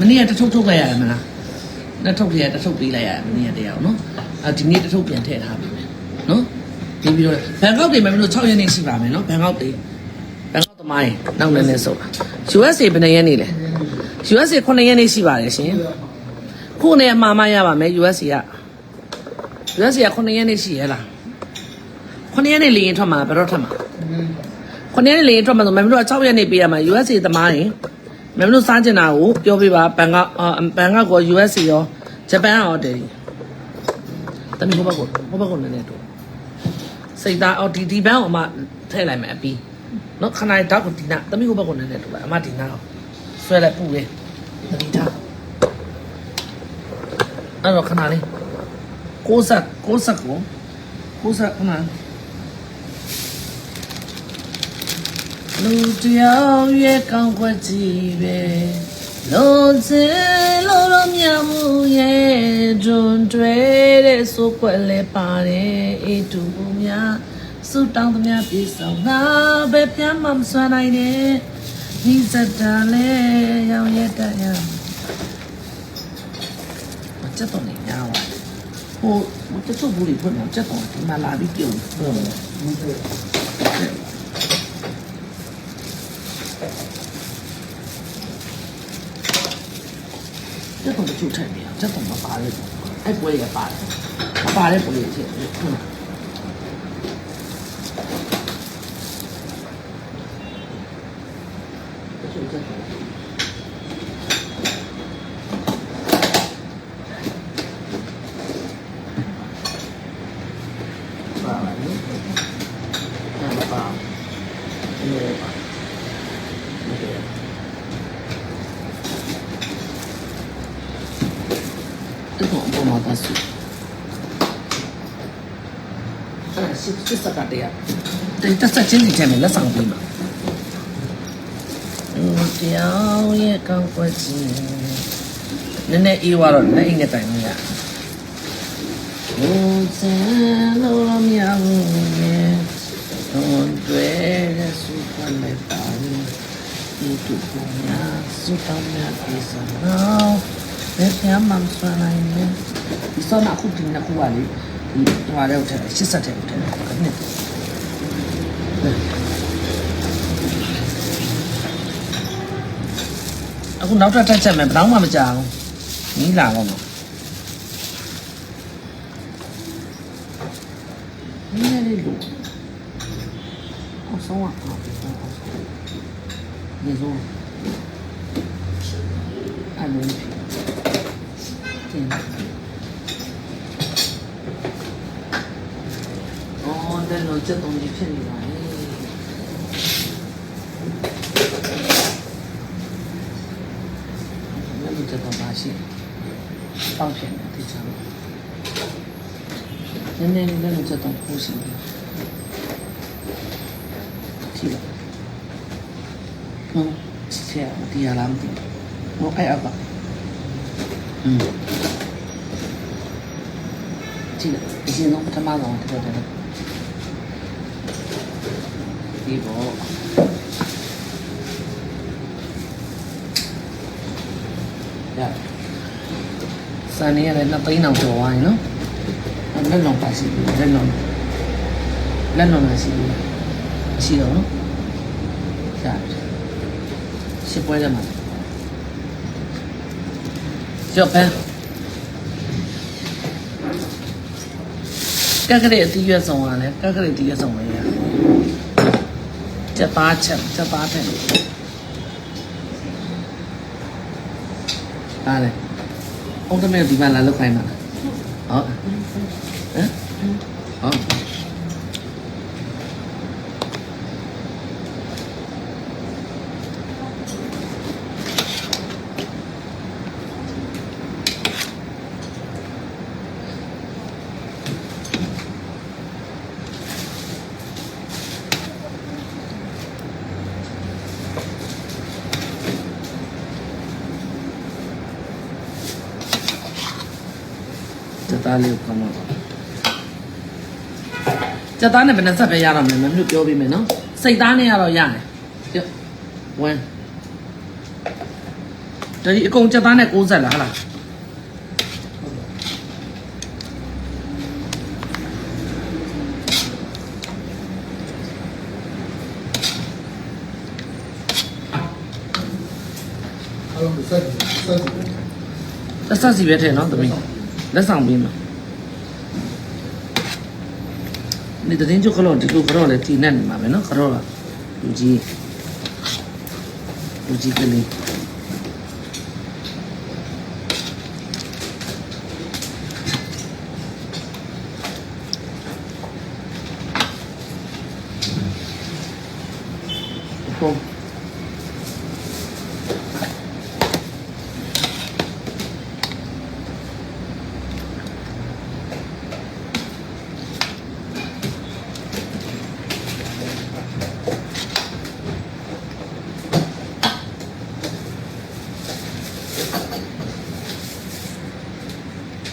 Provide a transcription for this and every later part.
မနေ့ကတထုပ်ထုတ်လိုက်ရတယ်မလားနှစ်ထုပ်တည်းကတထုပ်ပေးလိုက်ရတယ်မနေ့ကတရားနော်အဒီနေ့တထုပ်ပြန်ထည့်ထားပြီမယ်နော်ဒီပြီးတော့ဘန်ကောက်တွေမှာမလို့6ရက်နေရှိပါမယ်နော်ဘန်ကောက်တွေဘန်ကောက်သမိုင်းနောက်လည်းနဲ့ဆိုပါ USA ဘယ်နှစ်ရက်နေလဲ USA 9ရက်နေရှိပါတယ်ရှင်ခုနဲ့အမှားမရပါမယ် USA က USA က9ရက်နေရှိရလား9ရက်နေလေရင်ထွက်မှာဘယ်တော့ထွက်မှာ9ရက်နေလေရင်ထွက်မှာဆိုမမတို့က6ရက်နေပေးရမှာ USA သမိုင်း မမတို့စားကျင်တာကိုပြောပြပါဘန်ကောက်အာဘန်ကောက်ကော USA ရောဂျပန်ရောတယ်တမီဟိုဘက်ကိုဟိုဘက်ကိုလည်းလည်းတို့စိတ်သားအော်ဒီဒီဘန်ကိုအမထည့်လိုက်မယ်အပြီးနော်ခဏလေးတောက်ကိုဒီနာတမီဟိုဘက်ကိုလည်းလည်းတို့လိုက်အမဒီနာကိုဆွဲလိုက်ပူလေးတတိထားအဲ့တော့ခဏလေး60 60ကို60ခဏ လူတယောက်ရဲ့ကောင်းခွက်ကြီးပဲလုံးစင်လို့တော့မြမှုရဲ့ဒွန်တွေတဲ့ဆိုခွက်လဲပါတယ်အေးတူများစုတောင်းသမျှပြေဆောင်ငါပဲပြန်မှမစွမ်းနိုင်နဲ့ဒီစက်တာလဲရောင်ရက်တရစက်တော့နေညာပါဟိုတချို့ဘူးတွေဖွင့်တော့စက်တော့ဒီမှာလာပြီးပြုံးဟုတ် စက်တော့တချို့ထည့်နေစက်တော့မပါလေအဲ့ပွဲရပါတယ်မပါတဲ့ပွဲရထည့် အဲ့ဒါစစ်စစ်စကတည်းကတိတ်တက်ဆက်ချင်းစီထဲမှာလက်ဆောင်ပေးမှာဦးတရားရဲ့ကောင်းကွက်ကြီးနည်းနည်းအေးသွားတော့လက်အိမ်နဲ့တိုင်လို့ရဘုံစံလို့မရဘူးရဲ့တော့တွေ့စုခွန်လိုက်ပါဘူးဒီတူပုံများစုတောင်းများပြေစားတော့ဘယ်ပြန်မှမစွမ်းနိုင်နဲ့ဒီစောနာခုတင်နေခုပါလေ ဒီဟိုရဲဦးထဲ80ထဲဦးထဲအဲ့အခုနောက်ထပ်တက်ချက်မယ်ဘယ်တော့မှမကြောက်ဘူးနီးလာတော့မှာနည်းနည်းလေးလို့အောင်ဆုံးအောင်နေဆုံးအဲ့လိုဖြစ်တင်အော်တဲ့လို့ ချက်တုံးကြီးဖြစ်နေတာလေလည်းမတက်တော့ပါရှိတောက်ဖြစ်နေတယ်ချာလို့နည်းနည်းလေးလည်းမတက်တော့ဘူးရှိတယ်ကြည့်လားဟုတ်ချစ်ရဒီအ လားမသိဘူးဟိုအဲ့အပါอืมကြည့်လားအရင်ဆုံးပထမဆုံးတက်တယ်ဒီဘောရတယ်စံနေရတယ်နှစ်သိန်းအောင်ကျော်သွားရင်နော်အဲ့လက်လုံးပါရှိပြီလက်လုံးလက်လုံးလည်းရှိပြီရှိတော့နော်ရတယ်ရှစ်ပွဲတယ်မှာကျော်ပန်းကက်ကလေးအတီးရွက်ဆောင်ရလဲကက်ကလေးအတီးရွက်ဆောင်ရ ရစက်သားချက်စက်သားတယ်အားလေအောင်တမဲဒီမှာလာလောက်ခိုင်းမှာဟုတ်ဟမ်ဟုတ် သားလေးကိုကောင်းတော့စက်သားနဲ့ဘယ်နှဆက်ပဲရတော့မယ်မမျိုးပြောပေးမယ်နော်စိတ်သားနဲ့ရတော့ရတယ်ပြောဝမ်းဒါဒီအကုန်ချက်သားနဲ့60လားဟလားအားလုံးစက်စက်လက်ဆက်စီပဲထဲနော်သမီး လက်ဆောင်ပေးမှာဒီတင်းကျုပ်ကတော့ဒီလိုကတော့လေတီနဲ့နေမှာပဲနော်ကတော့ကလူကြီးလူကြီးကလေး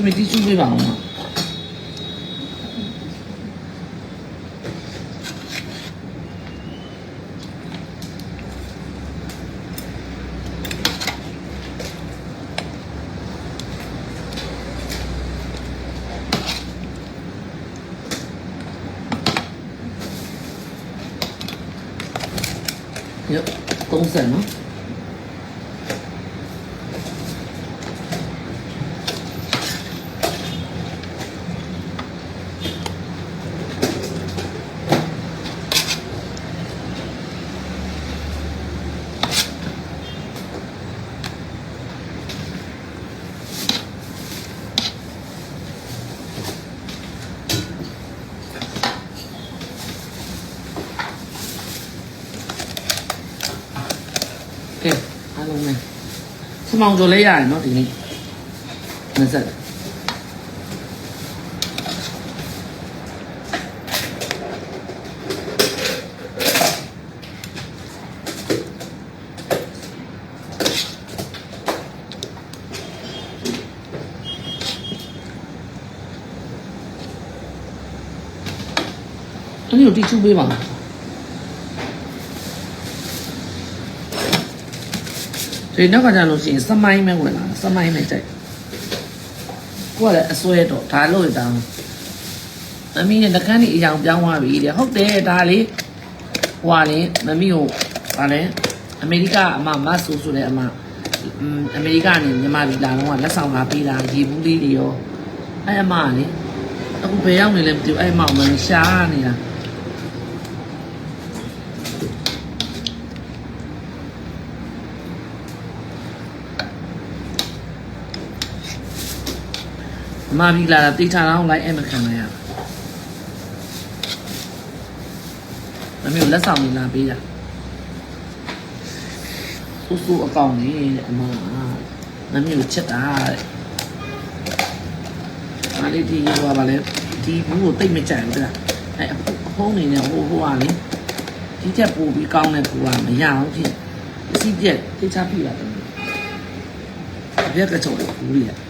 သမီးတီးချူပေးပါအောင် မအောင်ဆိုလဲရတယ်နော်ဒီနေ့နှစ်ဆက်အဲ့ဒီတို့တီချူပေးပါလား နောက်ကကြလို့ရှိရင်စမိုင်းမဲဝင်လာစမိုင်းမဲကြိုက်ကိုကလည်းအစွဲတော့ဒါလို့တောင်းမမီးနဲ့တကန်းကြီးအယောင်ပြောင်းသွားပြီတဲ့ဟုတ်တယ်ဒါလေဟွာလေမမီးကိုဗာလဲအမေရိကအမမဆူဆိုတဲ့အမအမ်အမေရိကနေမြန်မာပြည်လာတော့လက်ဆောင်လာပေးတာရေဘူးလေးတွေရောအဲ့အမကလေအခုဘယ်ရောက်နေလဲမသိဘူးအဲ့အမကမရှားနေတာ မာပြီလာတာတိတ်ချတော့လိုက်အဲ့မခံနိုင်ရမမျိုးလက်ဆောင်လေးလာပေးတာဆူဆူအကောင်လေးတဲ့အမမမျိုးချက်တာတဲ့အားလေးဒီဟိုပါလေဒီဘူးကိုတိတ်မကြိုက်ဘူးတဲ့အဲ့အဖုံးနေနေဟိုဟိုကလေဒီချက်ပူပြီးကောင်းတဲ့ဘူးကမရအောင်ဖြစ်အစီပြက်တိတ်ချပြီလာတယ်အပြက်ကကြော်ဘူးလေး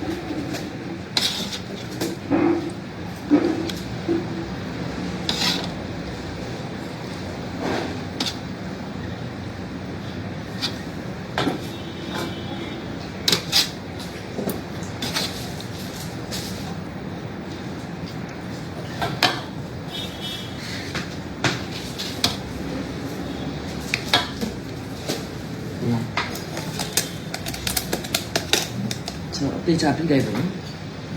ကျွန်တော်အသေးချပြလိုက်ပါနော်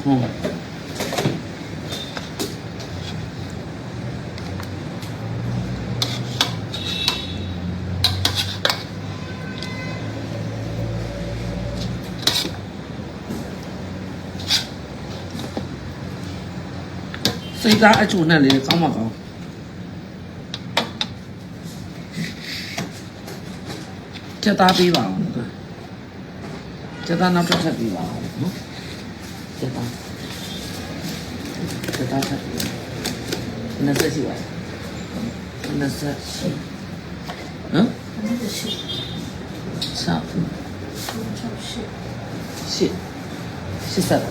ဟုတ်စိတ်သားအချိုနဲ့လေကောင်းမကောင်းချက်သားပေးပါအောင်ချက်သားနောက်ထပ်ထပ်ပေးပါအောင်နော်ချက်သားချက်သားထပ်ပေးပါ နှစ်ဆက်ရှိပါနှစ်ဆက်ရှိနော်ဆောက်ရှစ်ရှစ်ဆက်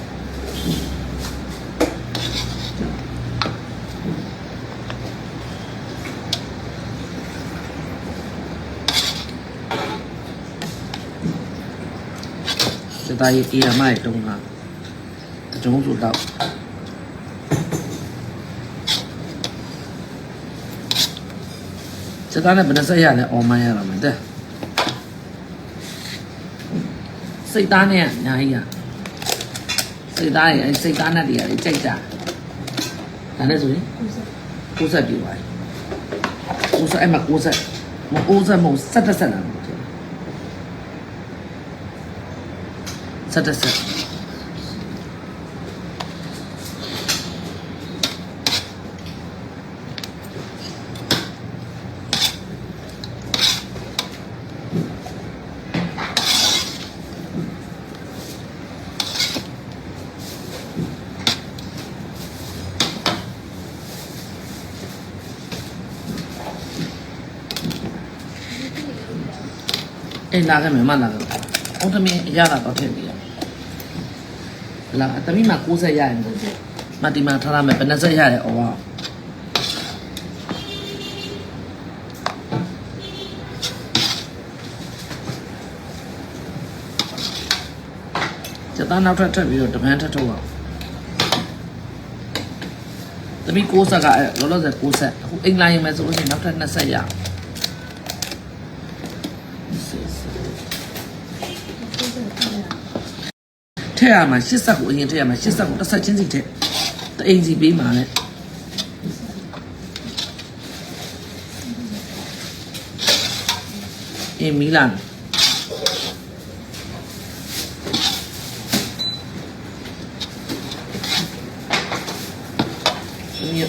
စစ် သားရေးအေးရမရဲ့တုံးတာအကျုံးဆိုတော့စစ်သားနဲ့ဘယ်နှဆက်ရလဲအော်မန်ရတော့မယ်တဲ့စိတ်သားနဲ့အများကြီးอ่ะစိတ်သားရဲ့အဲစိတ်သားနဲ့တွေရတယ်ကြိုက်တာဒါနဲ့ဆိုရင်60ပြည့်သွားပြီ60အဲ့မှာ60မ60မဟုတ်70ဆက်လာ တယ်70ဆက်အဲ့လာခဲ့မယ်မလာခဲ့အော်တမင်းအရ တာတော့ထည့်ပြီးရလာတမီးမှာ60ရရင်မတီမှာထားရမယ်ဘယ်နှဆက်ရရဲအော်ဝါကျသားနောက်ထပ်ထပ်ပြီးတော့တပန်းထပ်ထုတ်အောင်တမီး60ကအဲ့လောလောဆယ်60အခုအင်္ဂလိပ်ရင်မယ်ဆိုလို့ရှိရင်နောက်ထပ်20ရအောင် ထည့် ရမှာရှစ်ဆက်ကိုအရင်ထည့်ရမှာရှစ်ဆက်ကိုတစ်ဆက်ချင်းစီထည့်တအိမ်စီပေးမှာလေအင်းမီလန်ည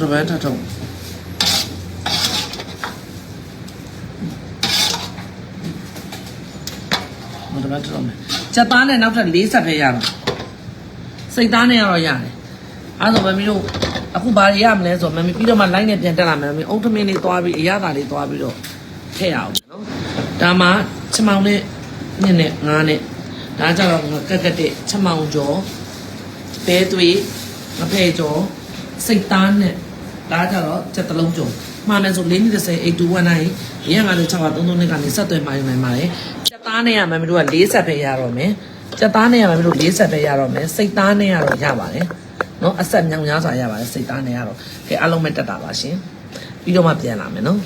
နောက်တစ်ပတ်ထပ်ထုံးနောက်တစ်ပတ်ထပ်ထုံးမယ်ချက်သားနဲ့နောက်ထပ်၄ဆက်ပဲရတော့စိတ်သားနဲ့ကတော့ရတယ်အဲဆိုမမီတို့အခုဘာတွေရမလဲဆိုမမီပြီးတော့မှ line နဲ့ပြန်တက်လာမယ်မမီအုတ်ထမင်းလေးသွားပြီးအရသာလေးသွားပြီးတော့ထည့်ရအောင်နော်ဒါမှချမောင်နဲ့ညနဲ့ငါးနဲ့ဒါကြတော့ငါကက်ကက်တဲ့ချမောင်ကျော်ဘဲသွေးငဖဲကျော်စိတ်သားနဲ့ ဒါကြတော့ချက်တစ်လုံးကြုံမှားမယ်ဆို4မိနစ်30 8219ရန်ကနေ6ပါ33နှစ်ကနေဆက်သွယ်မှာယူနိုင်ပါတယ်ချက်သားနဲ့ရမယ်မတို့က40ပဲရတော့မယ်ချက်သားနဲ့ရမယ်မတို့40ပဲရတော့မယ်စိတ်သားနဲ့ရတော့ရပါတယ်နော်အဆက်မြောင်များစွာရပါတယ်စိတ်သားနဲ့ရတော့ကဲအားလုံးပဲတက်တာပါရှင်ပြီးတော့မှပြန်လာမယ်နော်